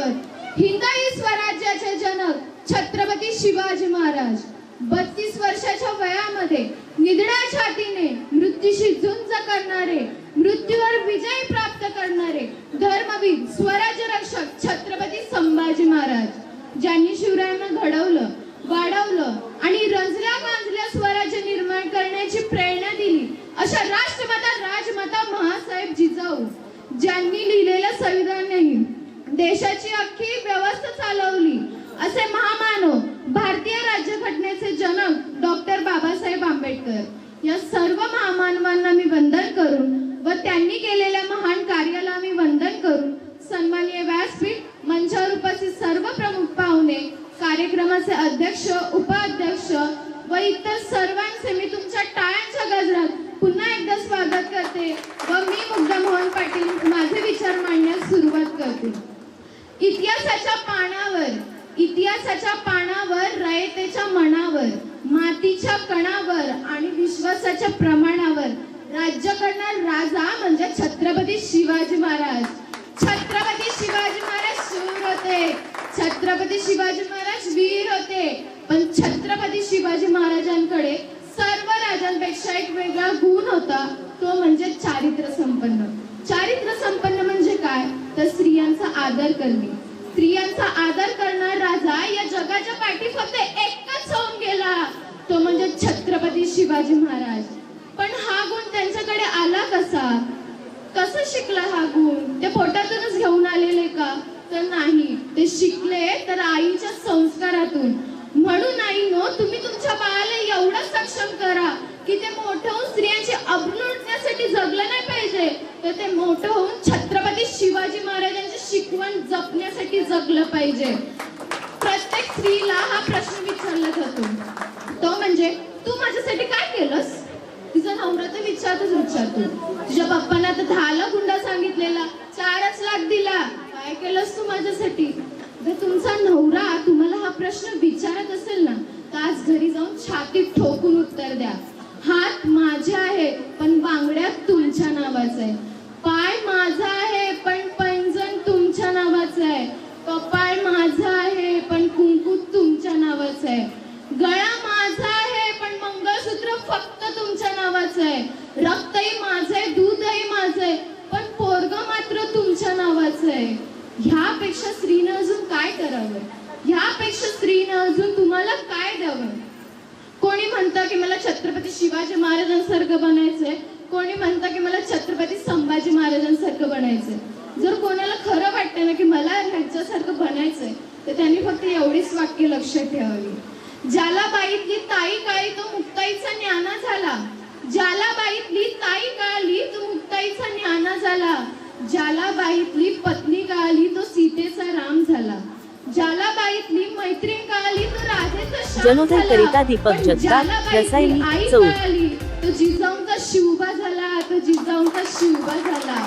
दैवत हिंदवी स्वराज्याचे जनक छत्रपती शिवाजी महाराज. बत्तीस वर्षाच्या वयामध्ये निधड्या छातीने मृत्यूशी झुंज करणारे मृत्यूवर विजय प्राप्त करणारे धर्मवीर स्वराज्य रक्षक छत्रपती संभाजी महाराज. ज्यांनी शिवरायांना घडवलं वाढवलं आणि रंजल्या गांजल्या स्वराज्य निर्माण करण्याची प्रेरणा दिली अशा राष्ट्रमाता राजमाता महासाहेब जिजाऊ. ज्यांनी लिहिलेलं संविधान नाही देशाची अख्खी व्यवस्था चालवली. असे महामानव भारतीय राज्यघटनेचे जनक डॉक्टर बाबासाहेब आंबेडकर. या सर्व महामानवांना मी वंदन करून व त्यांनी केलेल्या महान कार्याला मी वंदन करून सन्माननीय व्यासपीठ मंचावर उपस्थित सर्व प्रमुख पाहुणे कार्यक्रमाचे अध्यक्ष उपाध्यक्ष व इतर सर्वांचे मी तुमच्या टाळ्यांच्या गजरात पुन्हा एकदा स्वागत करते व मी मुग्धा मोहन पाटील माझे विचार मांडण्यास सुरुवात करते इतिहासाच्या पानावर इतिहासाच्या पानावर रयतेच्या मनावर मातीच्या कणावर आणि विश्वासाच्या प्रमाणावर. राज्य करणार राजा म्हणजे छत्रपती शिवाजी महाराज. छत्रपती शिवाजी महाराज शूर होते. छत्रपती शिवाजी महाराज वीर होते. पण छत्रपती शिवाजी महाराजांकडे सर्व राजांपेक्षा एक वेगळा गुण होता. तो म्हणजे चारित्र्य संपन्न. चारित्र्य संपन्न म्हणजे काय? तर स्त्रियांचा आदर करणे. स्त्रियांचा आदर या पाठी फक्त एकच होऊन गेला. तो म्हणजे छत्रपती शिवाजी महाराज. पण हा गुण त्यांच्याकडे आला कसा? कसं शिकला हा गुण? ते पोटातूनच घेऊन आलेले का? तर नाही. ते शिकले तर आईच्या संस्कारातून. म्हणून आई नो तुम्ही तुमच्या बाळाला एवढं सक्षम करा की ते मोठं होऊन स्त्रियांची अब्रू जगलं नाही पाहिजे. तर ते मोठं होऊन छत्रपती शिवाजी महाराजांची शिकवण जपण्यासाठी जगलं पाहिजे. स्त्रीला हा प्रश्न विचारला जातो. तो म्हणजे तू माझ्यासाठी काय केलंस? तिचा नवरा तर विचारतच विचारतो. तुझ्या पप्पांना तर दहाला गुंडा सांगितलेला चारच लाख दिला. काय केलंस तू माझ्यासाठी? जर तुमचा नवरा तुम्हाला हा प्रश्न विचारत असेल ना तर आज घरी जाऊन छातीत ठोकून उत्तर तुमच्या रक्तही माझं आहे दूधही माझं पण पोरग मात्र तुमच्या नावाचं आहे. ह्यापेक्षा स्त्रीनं अजून काय करावं? ह्यापेक्षा स्त्रीनं अजून तुम्हाला काय द्यावं? कोणी म्हणतं की मला छत्रपती शिवाजी महाराजांसारखं बनायचंय? कोणी म्हणतं की मला छत्रपती संभाजी महाराजांसारखं बनायचंय? जर कोणाला खरं वाटतं ना की मला ह्यांच्यासारखं बनायचंय तर त्यांनी फक्त एवढीच वाक्य लक्षात ठेवावी. ज्याला बाईतली ताई काळी तो मुक्ताईचा ज्ञाना झाला. ज्याला बाईतली ताई काळली तो मुक्ताईचा ज्ञाना झाला. ज्याला बाईतली पत्नी काळली तो सीतेचा राम झाला. ज्याला बाईतली मैत्रीण काळली तो राधेचा. करिता दीपक जगताप, रसायनी, तो जिजाऊंचा शिवबा झाला. तो जिजाऊंचा शिवबा झाला.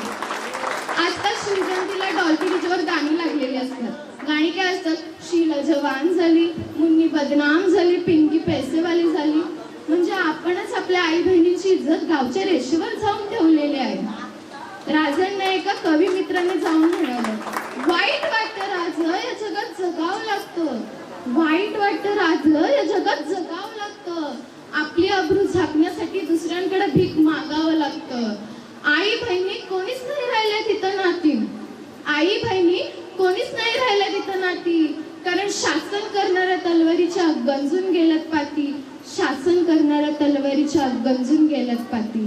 आता शिवजयंतीला डॉल्फी डीजेवर गाणी लागलेली असतात. गाणी काय असतात? शीला जवान झाली मुन्नी बदनाम झाली पिंकी पैसेवाली झाली म्हणजे आपणच आपल्या आई बहिणींची इज्जत गावच्या रेषेवर जाऊन ठेवलेली आहे राजांना एका कवी मित्राने जाऊन म्हणालं वाईट वाटतं राज या जगात जगावं लागतं. वाईट वाटतं राज या जगात जगावं लागतं. आपली अब्रू झाकण्यासाठी दुसऱ्यांकडे भीक मागावं लागतं. आई बहिणी कोणीच नाही राहिल्या तिथं नाती. आई बहिणी कोणीच नाही राहिल्या तिथं नाती. कारण शासन करणाऱ्या तलवारीच्या गंजून गेल्यात पाती. शासन करणाऱ्या तलवारीच्या गंजून गेल्यात पाती.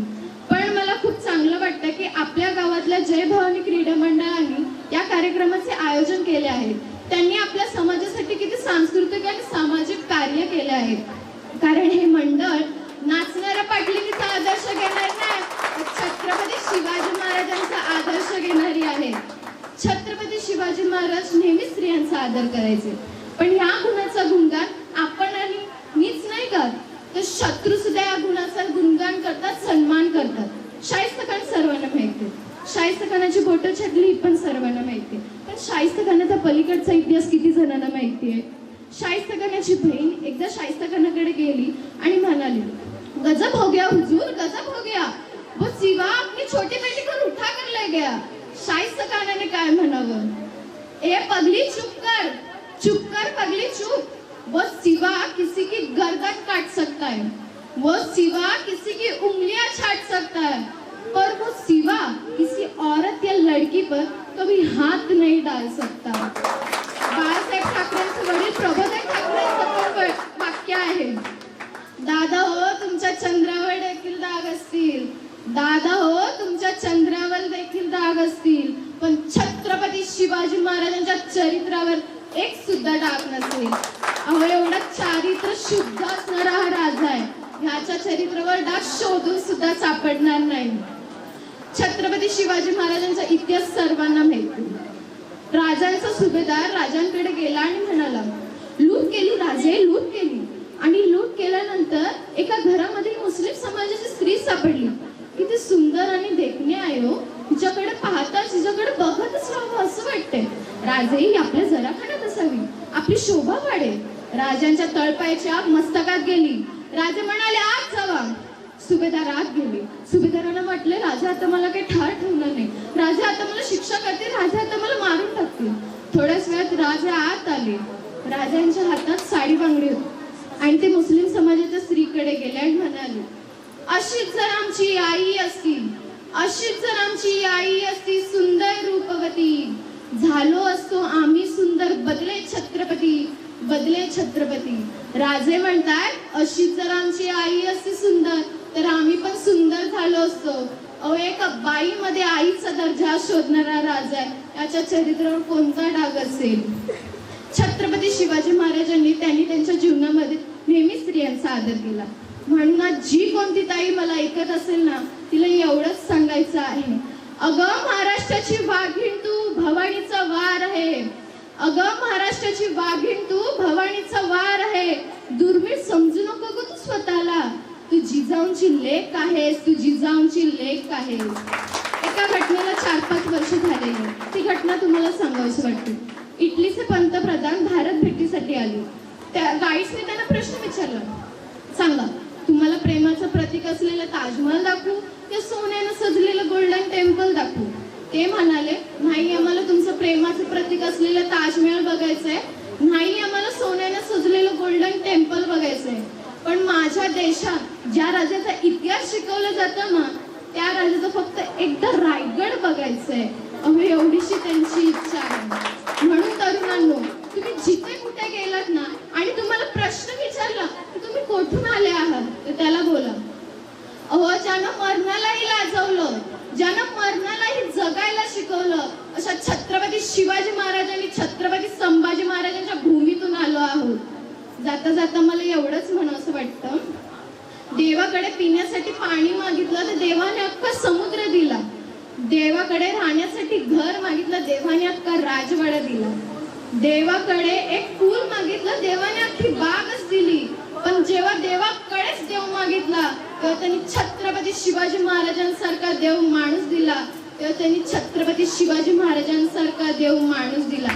पण मला खूप चांगलं वाटतं की आपल्या गावातल्या जय भवानी क्रीडा मंडळाने या कार्यक्रमाचे आयोजन केले आहे. त्यांनी आपल्या समाजासाठी किती सांस्कृतिक आणि सामाजिक कार्य केले आहे कारण हे मंडळ नाचणाऱ्या पाटलिनीचा आदर्श घेणार नाही छत्रपती शिवाजी महाराजांचा आदर्श घेणारी आहे. छत्रपती शिवाजी महाराज नेहमी स्त्रियांचा आदर करायचे. पण ह्या गुणाचा गुणगान आपण आणि मीच नाही करत. तर शत्रू सुद्धा या गुणाचा गुणगान करतात सन्मान करतात. शाहिस्त खान सर्वांना माहिती शाहिस्त खानाची बोटं छाटली ही पण सर्वांना माहिती पण शाहिस्त खानाचा पलीकडचा इतिहास किती जणांना माहिती आहे? शाहिस्त खानाची बहीण एकदा शाहिस्त खानाकडे गेली आणि म्हणाली गजब हो गया हुजूर गजब हो गया. वो सिवा अपनी छोटी बेटी को उठा कर ले गया. शाहिस्त खानाने काय म्हणावं? ए पगली चुप कर चुप कर पगली चुप. वो सिवा किसी की गर्दन काट सकता है. वो सिवा किसी की उंगलियां छाट सकता है पर वो सिवा किसी औरत या लड़की पर कभी हाथ नहीं डाल सकता। बाळासाहेब ठाकरेंचं वडील प्रबोधन ठाकरेंचं पण वाक्य आहे. दादा हो तुमच्या चंद्रावर देखील दाग असतील. दादा हो तुमच्या चंद्रावर देखील दाग असतील. पण छत्रपती शिवाजी महाराजांच्या चरित्रावर एक सुद्धा डाग नसेल. अहो एवढा चारित्र शुद्ध असणारा हा राजा आहे. ह्याच्या चरित्रावर डाग शोधून सुद्धा सापडणार नाही. छत्रपती शिवाजी महाराजांचा इतिहास सर्वांना माहिती. राजांचा सुभेदार राजांकडे गेला आणि म्हणाला लूट केली राजे लूट केली. आणि लूट केल्यानंतर एका घरामध्ये मुस्लिम समाजाची स्त्री सापडली. किती सुंदर आणि देखणे आयो हो. तिच्याकडे पाहताच तिच्याकडे बघतच राहावं असं वाटतंय. राजे ही आपल्या जराखान्यात असावी. आपली शोभा वाढेल. राजांच्या तळपायच्या मस्तकात गेली. राजे म्हणाले आज जावा. सुभेदार आत गेले. सुभेदारांना म्हटले राजा आता मला काही ठार ठेवणार नाही. राजा आता मला शिक्षा करतील राजा आता मला मारून टाकतील. थोड्याच वेळात राजा आत आले. राजांच्या हातात साडी बांगडी होती. आणि ते मुस्लिम समाजाच्या स्त्रीकडे गेले आणि म्हणाले अशीच जर आमची आई असती अशीच जर आमची आई असती सुंदर रूपवती. झालो असतो आम्ही सुंदर बदले छत्रपती बदले छत्रपती. राजे म्हणतात अशीच जर आमची आई असती सुंदर तर आम्ही पण सुंदर झालो असतो. अहो एक बाईमध्ये आईचा दर्जा शोधणारा राजा आहे. याच्या चरित्रावर कोणता डाग असेल? छत्रपती शिवाजी महाराजांनी त्यांनी त्यांच्या जीवनामध्ये नेहमी स्त्रियांचा आदर केला. म्हणून जी कोणती ताई मला ऐकत असेल ना तिला एवढंच सांगायचं आहे. अगं महाराष्ट्राची वाघीण तू भवानीचा वार आहे. अगं महाराष्ट्राची वाघीण तू भवानीचा वार आहे. दुर्मिळ समजू नको ग तू स्वतःला. तू जिजाऊंची लेक आहेस तू जिजाऊंची लेक आहेस एका घटनेला चार पाच वर्ष झालेली ती घटना तुम्हाला सांगावीशी वाटते. इटलीचे पंतप्रधान भारत भेटीसाठी आले. त्या गाईड्सने त्यांना प्रश्न विचारला. सांगा तुम्हाला प्रेमाचं प्रतीक असलेलं ताजमहल दाखवू ते सोन्यानं सजलेलं गोल्डन टेम्पल दाखवू? ते म्हणाले नाही आम्हाला तुमचं प्रेमाचं प्रतीक असलेलं ताजमहल बघायचंय. नाही आम्हाला सोन्यानं सजलेलं गोल्डन टेम्पल बघायचंय. पण माझ्या देशात ज्या राजाचा इतिहास शिकवला जातो ना त्या राजाचं फक्त एकदा रायगड बघायचंय. अहो एवढीशी त्यांची इच्छा आहे. म्हणून तरुणांनो तुम्ही जिथे कुठे गेलात ना आणि तुम्हाला प्रश्न विचारला की तुम्ही कुठून आले आहात? तर त्याला बोला. अहो ज्यानं मरणालाही लाजवलं ज्यानं मरणालाही जगायला शिकवलं अशा छत्रपती शिवाजी महाराजांनी छत्रपती संभाजी महाराजांच्या भूमीतून आलो आहोत. जाता जाता मला एवढंच म्हणावंसं वाटतं. देवाकडे पिण्यासाठी पाणी मागितलं तर देवाने अख्खा समुद्र दिला. देवाकडे राहण्यासाठी घर मागितलं देवाने अख्खा राजवाडा दिला. देवाकडे एक पूल मागितलं देवाने अख्खी बागच दिली. पण जेव्हा देवाकडेच देव मागितला तेव्हा त्यांनी छत्रपती शिवाजी महाराजांसारखा देव माणूस दिला. तेव्हा त्यांनी छत्रपती शिवाजी महाराजांसारखा देव माणूस दिला.